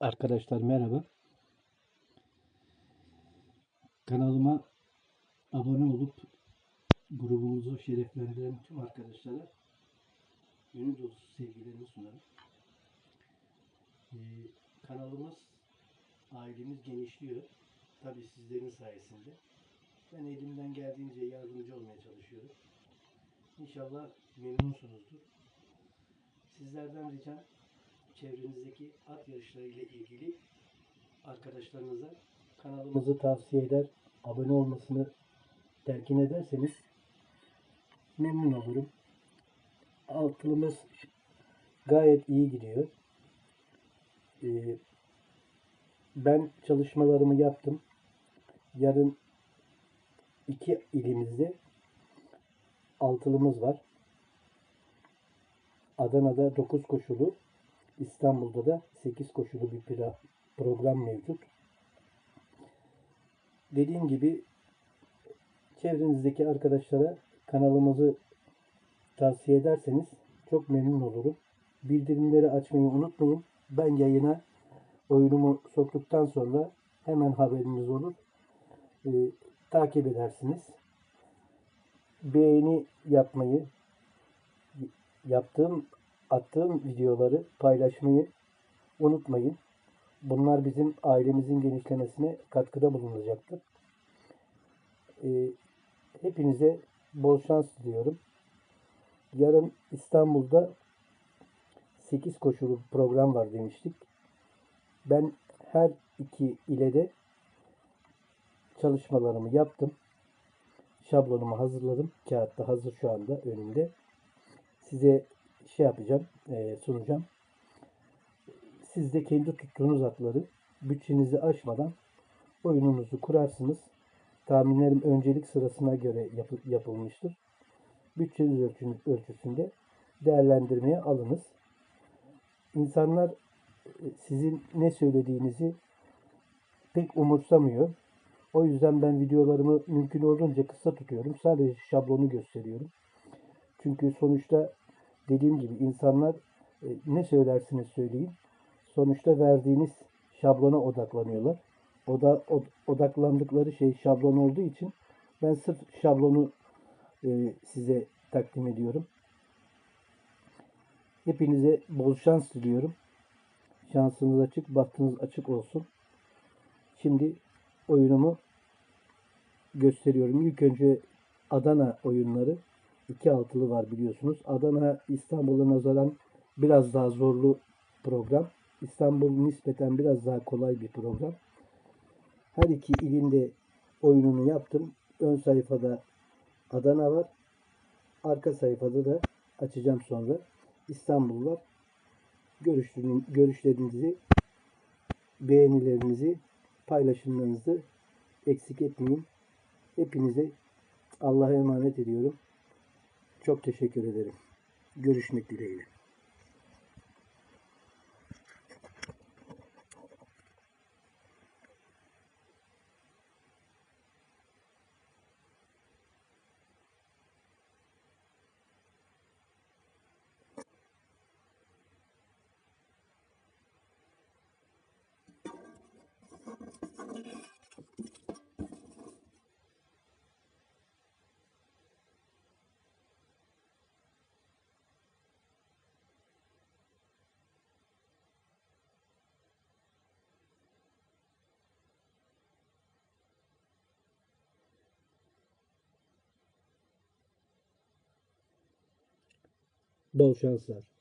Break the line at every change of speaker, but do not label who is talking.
Arkadaşlar merhaba. Kanalıma abone olup grubumuzu şereflendiren tüm arkadaşlara gönül dolusu sevgilerimi sunarım. Ee, kanalımız, ailemiz genişliyor. Tabii sizlerin sayesinde. Ben elimden geldiğince yardımcı olmaya çalışıyorum. İnşallah memnunsunuzdur. Sizlerden ricam çevrenizdeki at yarışları ile ilgili arkadaşlarınıza kanalımızı tavsiye eder, abone olmasını telkin ederseniz memnun olurum. Altılımız gayet iyi gidiyor. Ee, ben çalışmalarımı yaptım. Yarın iki ilimizde altılımız var. Adana'da 9 koşulu, İstanbul'da da 8 koşulu bir program mevcut. Dediğim gibi çevrenizdeki arkadaşlara kanalımızı tavsiye ederseniz çok memnun olurum. Bildirimleri açmayı unutmayın. Ben yayına oyunumu soktuktan sonra hemen haberiniz olur. Ee, takip edersiniz. Beğeni yapmayı, yaptığım, attığım videoları paylaşmayı unutmayın. Bunlar bizim ailemizin genişlemesine katkıda bulunacaktır. Ee, hepinize bol şans diliyorum. Yarın İstanbul'da 8 koşulu program var demiştik. Ben her iki ile de çalışmalarımı yaptım. Şablonumu hazırladım. Kağıtta hazır şu anda önümde. Size şey yapacağım, e, sunacağım. Siz de kendi tuttuğunuz atları bütçenizi aşmadan oyununuzu kurarsınız. Tahminlerim öncelik sırasına göre yapı- yapılmıştır. Bütçeniz ölçü- ölçüsünde değerlendirmeye alınız. İnsanlar e, sizin ne söylediğinizi pek umursamıyor. O yüzden ben videolarımı mümkün olduğunca kısa tutuyorum. Sadece şablonu gösteriyorum. Çünkü sonuçta dediğim gibi insanlar e, ne söylersiniz söyleyin. Sonuçta verdiğiniz şablona odaklanıyorlar. O da od- odaklandıkları şey şablon olduğu için ben sırf şablonu e, size takdim ediyorum. Hepinize bol şans diliyorum. Şansınız açık, bahtınız açık olsun. Şimdi oyunumu gösteriyorum. İlk önce Adana oyunları. İki altılı var biliyorsunuz. Adana İstanbul'a nazaran biraz daha zorlu program. İstanbul nispeten biraz daha kolay bir program. Her iki ilinde oyununu yaptım. Ön sayfada Adana var. Arka sayfada da açacağım sonra İstanbul var. Görüşlerinizi, görüşlerinizi, beğenilerinizi, paylaşımlarınızı eksik etmeyin. Hepinize Allah'a emanet ediyorum. Çok teşekkür ederim. Görüşmek dileğiyle. Bol şanslar.